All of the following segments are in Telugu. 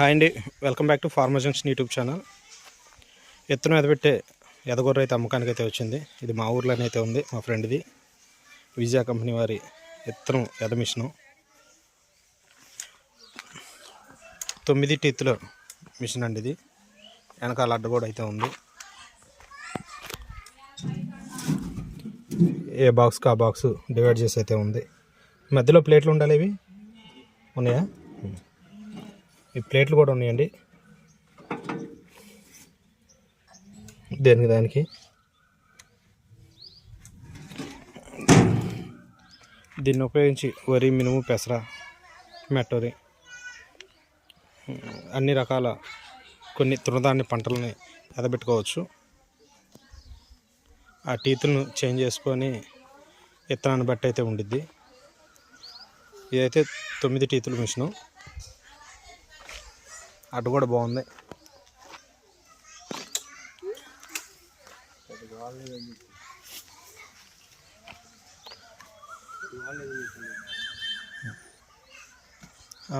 హాయ్ అండి. Welcome back to farmer YouTube channel. ఎత్తున ఎదబెట్టే ఎదగొర్ర అయితే అమ్మకానికి అయితే వచ్చింది. ఇది మా ఊర్లోనే అయితే ఉంది మా ఫ్రెండ్ది. విజయ కంపెనీ వారి ఎత్తనం ఎద మిషను. తొమ్మిది టీత్లో మిషన్ అండి ఇది. వెనకాల అడ్డ కూడా అయితే ఉంది. ఏ బాక్స్కి ఆ బాక్స్ డివైడ్ చేసి అయితే ఉంది. మధ్యలో ప్లేట్లు ఉండాలి ఇవి? ఉన్నాయా? ఈ ప్లేట్లు కూడా ఉన్నాయండి. దేనికి దానికి? దీన్ని ఉపయోగించి వరి మినుము పెసర మెట్టోరి అన్ని రకాల కొన్ని తృణధాన్య పంటలని ఎదబెట్టుకోవచ్చు. ఆ టీతులను చేంజ్ చేసుకొని విత్తనాన్ని బట్టి అయితే ఉండిద్ది. ఇదైతే తొమ్మిది టీతుల మిషను. అటు కూడా బాగుంది.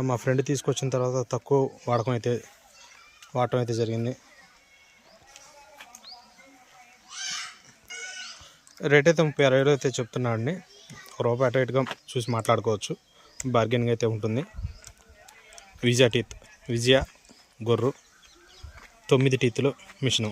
మా ఫ్రెండ్ తీసుకొచ్చిన తర్వాత తక్కువ వాడకం అయితే వాడటం అయితే జరిగింది. రేట్ అయితే ముప్పై అరవై వేలు అయితే చెప్తున్నాడు అండి ఒక రూపాయి అటు ఇటుగా చూసి మాట్లాడుకోవచ్చు. బార్గెనింగ్ అయితే ఉంటుంది. విజయ టీత్ విజయ గొర్రు తొమ్మిది టీతులు మిషను.